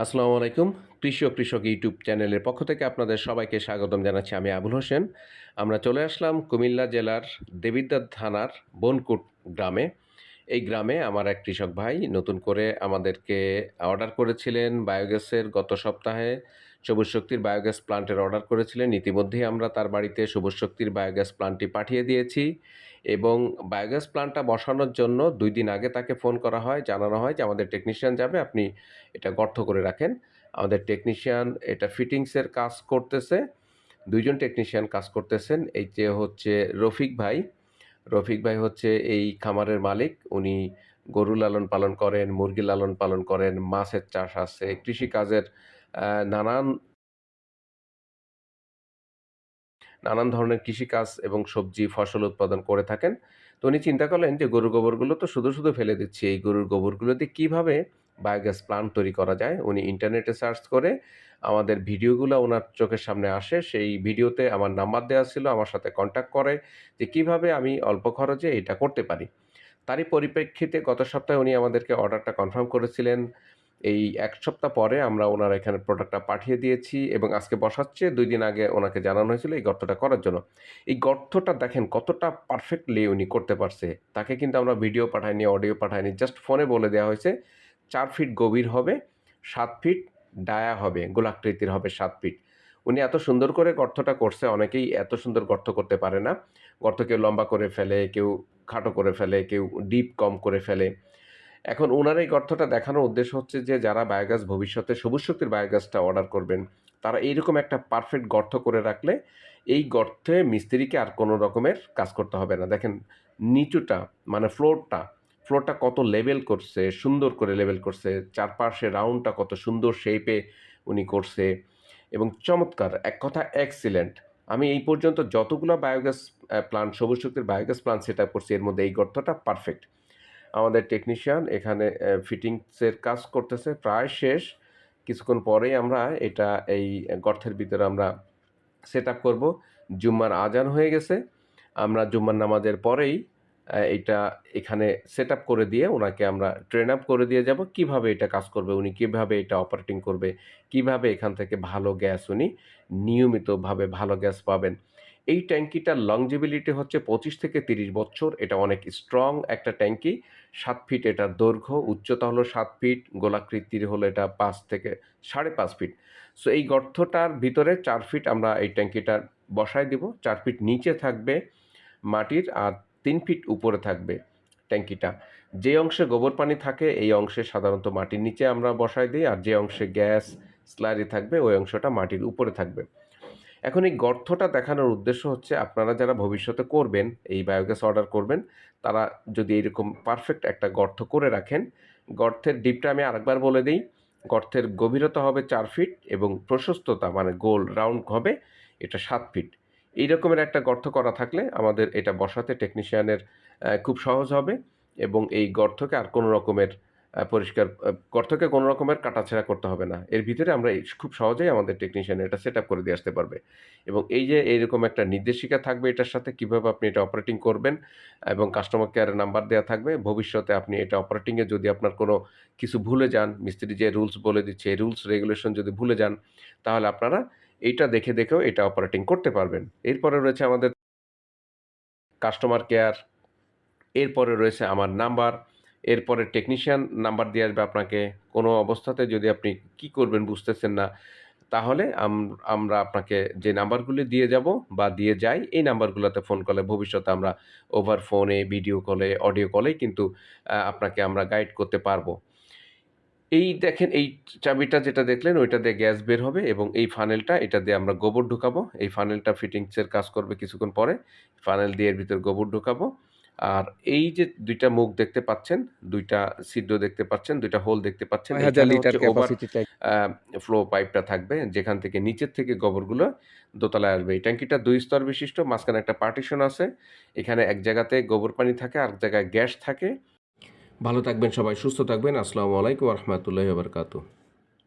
আসসালামু আলাইকুম। কৃষি ও কৃষক ইউটিউব চ্যানেলের পক্ষ থেকে আপনাদের সবাইকে স্বাগতম জানাচ্ছি আমি আবুল হোসেন। আমরা চলে আসলাম কুমিল্লা জেলার দেবিদ্যা থানার বনকুট গ্রামে। এই গ্রামে আমার এক কৃষক ভাই নতুন করে আমাদেরকে অর্ডার করেছিলেন বায়োগ্যাসের গত সপ্তাহে। সবুজ শক্তির বায়োগ্যাস প্লান্টের অর্ডার করেছিলেন। ইতিমধ্যেই আমরা তার বাড়িতে সবুজ শক্তির বায়োগ্যাস প্লান্টটি পাঠিয়ে দিয়েছি এবং বায়োগ্যাস প্লান্টটা বসানোর জন্য দুই দিন আগে তাকে ফোন করা হয়, জানানো হয় যে আমাদের টেকনিশিয়ান যাবে, আপনি এটা গর্ত করে রাখেন। আমাদের টেকনিশিয়ান এটা ফিটিংসের কাজ করতেছে, দুইজন টেকনিশিয়ান কাজ করতেছেন। এই যে হচ্ছে রফিক ভাই রফিক ভাই হচ্ছে এই খামারের মালিক। উনি গরু লালন পালন করেন, মুরগি লালন পালন করেন, মাছের চাষ আছে, কৃষিকাজের নানান নানান ধরনের কৃষিকাজ এবং সবজি, ফসল উৎপাদন করে থাকেন। তো উনি চিন্তা করলেন যে গরুর গোবরগুলো তো শুধু শুধু ফেলে দিচ্ছি। এই গরুর গোবরগুলো দিয়ে কীভাবে বায়োগ্যাস প্লান্ট তৈরি করা যায়? উনি ইন্টারনেটে সার্চ করে আমাদের ভিডিওগুলো ওনার চোখের সামনে আসে। সেই ভিডিওতে আমার নাম্বার দেওয়া ছিল, আমার সাথে কন্ট্যাক্ট করে যে কীভাবে আমি অল্প খরচে এটা করতে পারি। তারই পরিপ্রেক্ষিতে গত সপ্তাহে উনি আমাদেরকে অর্ডারটা কনফার্ম করেছিলেন। এই এক সপ্তাহ পরে আমরা ওনার এখানে প্রোডাক্টটা পাঠিয়ে দিয়েছি এবং আজকে বসাচ্ছে। দুই দিন আগে ওনাকে জানানো হয়েছিল এই গর্তটা করার জন্য। এই গর্তটা দেখেন কতটা পারফেক্টলি উনি করতে পারছে। তাকে কিন্তু আমরা ভিডিও পাঠাইনি অডিও পাঠাইনি জাস্ট ফোনে বলে দেওয়া হয়েছে, চার ফিট গভীর হবে, সাত ফিট ডায়া হবে, গোলাকৃতির হবে সাত ফিট উনি এত সুন্দর করে গর্তটা করছে, অনেকেই এত সুন্দর গর্ত করতে পারে না। গর্ত কেউ লম্বা করে ফেলে, কেউ খাটো করে ফেলে, কেউ ডিপ কম করে ফেলে। এখন ওনার এই গর্তটা দেখানোর উদ্দেশ্য হচ্ছে যে, যারা বায়োগ্যাস ভবিষ্যতে সবুজ শক্তির বায়োগ্যাসটা অর্ডার করবেন, তারা এইরকম একটা পারফেক্ট গর্ত করে রাখলে এই গর্তে মিস্ত্রিকে আর কোনো রকমের কাজ করতে হবে না। দেখেন, নিচুটা মানে ফ্লোরটা ফ্লোরটা কত লেভেল করছে, সুন্দর করে লেভেল করছে, চারপাশে রাউন্ডটা কত সুন্দর শেপে উনি করছে এবং চমৎকার, এক কথা এক্সিলেন্ট আমি এই পর্যন্ত যতগুলো বায়োগ্যাস প্লান্ট সবুজ শক্তির বায়োগ্যাস প্লান্ট সেট আপ করছি, এর মধ্যে এই গর্তটা পারফেক্ট আমাদের টেকনিশিয়ান এখানে ফিটিংসের কাজ করতেছে। প্রায় শেষ। কিছুক্ষণ পরেই আমরা এটা, এই গর্তের ভিতরে আমরা সেট আপ করব। জুম্মার আজান হয়ে গেছে। আমরা জুম্মার নামাজের পরেই এটা এখানে সেট আপ করে দিয়ে ওনাকে আমরা ট্রেন আপ করে দিয়ে যাব। কীভাবে এটা কাজ করবে, উনি কীভাবে এটা অপারেটিং করবে, কীভাবে এখান থেকে ভালো গ্যাস উনি নিয়মিতভাবে ভালো গ্যাস পাবেন। এই ট্যাঙ্কিটার লংজিবিলিটি হচ্ছে পঁচিশ থেকে তিরিশ বছর। এটা অনেক স্ট্রং একটা ট্যাঙ্কি। সাত ফিট এটার দৈর্ঘ্য, উচ্চতা হলো সাত ফিট গোলাকৃতির হলো এটা পাঁচ থেকে সাড়ে পাঁচ ফিট সো এই গর্তটার ভিতরে চার ফিট আমরা এই ট্যাঙ্কিটা বসায় দিব। চার ফিট নিচে থাকবে মাটির আর তিন ফিট উপরে থাকবে ট্যাঙ্কিটা। যে অংশে গোবর পানি থাকে, এই অংশে সাধারণত মাটির নিচে আমরা বসায় দিই। আর যে অংশে গ্যাস স্লারি থাকবে, ওই অংশটা মাটির উপরে থাকবে। এখন এই গর্তটা দেখানোর উদ্দেশ্য হচ্ছে আপনারা যারা ভবিষ্যতে করবেন, এই বায়োগ্যাস অর্ডার করবেন, তারা যদি এরকম পারফেক্ট একটা গর্ত করে রাখেন, গর্তের ডিপটা আমি আরেকবার বলে দিই, গর্তের গভীরতা হবে চার ফিট এবং প্রশস্ততা মানে গোল রাউন্ড হবে এটা সাত ফিট এই রকমের একটা গর্ত করা থাকলে আমাদের এটা বসাতে টেকনিশিয়ানের খুব সহজ হবে এবং এই গর্তকে আর কোনো রকমের পরিষ্কার আহ, গর্তকে কোনো রকমের কাটাছেঁড়া করতে হবে না। এর ভিতরে আমরা খুব সহজেই আমাদের টেকনিশিয়ান এটা সেট আপ করে দিয়ে আসতে পারবে। এবং এই যে এইরকম একটা নির্দেশিকা থাকবে এটার সাথে কীভাবে আপনি এটা অপারেটিং করবেন এবং কাস্টমার কেয়ারের নাম্বার দেওয়া থাকবে ভবিষ্যতে আপনি এটা অপারেটিংয়ে যদি আপনার কোনো কিছু ভুলে যান মিস্ত্রি যে রুলস বলে দিচ্ছে এই রুলস রেগুলেশন যদি ভুলে যান তাহলে আপনারা এইটা দেখে দেখেও এটা অপারেটিং করতে পারবেন। এরপরে রয়েছে আমাদের কাস্টমার কেয়ার এরপরে রয়েছে আমার নাম্বার এরপরে টেকনিশিয়ান নাম্বার দিয়ে আসবে আপনাকে। কোনো অবস্থাতে যদি আপনি কি করবেন বুঝতেছেন না, তাহলে আমরা আপনাকে যে নাম্বারগুলি দিয়ে যাব বা দিয়ে যাই, এই নাম্বারগুলোতে ফোন করলে ভবিষ্যতে আমরা ওভার ফোনে ভিডিও কলে অডিও কলে কিন্তু আপনাকে আমরা গাইড করতে পারব। এই দেখেন, এই চাবিটা যেটা দেখলেন, ওইটা দিয়ে গ্যাস বের হবে এবং এই ফানেলটা এটা দিয়ে আমরা গোবর ঢুকাবো। এই ফানেলটা ফিটিংসের কাজ করবে কিছুক্ষণ পরে। ফানেল দিয়ে এর ভিতর গোবর ঢুকাবো। আর এই যে দুইটা মুখ দেখতে পাচ্ছেন দুইটা ছিদ্র দেখতে পাচ্ছেন দুইটা হোল দেখতে পাচ্ছেন ফ্লো পাইপটা থাকবে যেখান থেকে নিচের থেকে গোবরগুলো দোতলায় আসবে। এই ট্যাঙ্কিটা দুই স্তর বিশিষ্ট মাঝখানে একটা পার্টিশন আছে এখানে এক জায়গাতে গোবর পানি থাকে আর এক জায়গায় গ্যাস থাকে। ভালো থাকবেন সবাই সুস্থ থাকবেন। আসসালামু আলাইকুম রহমতুল্লাহ বারকাতু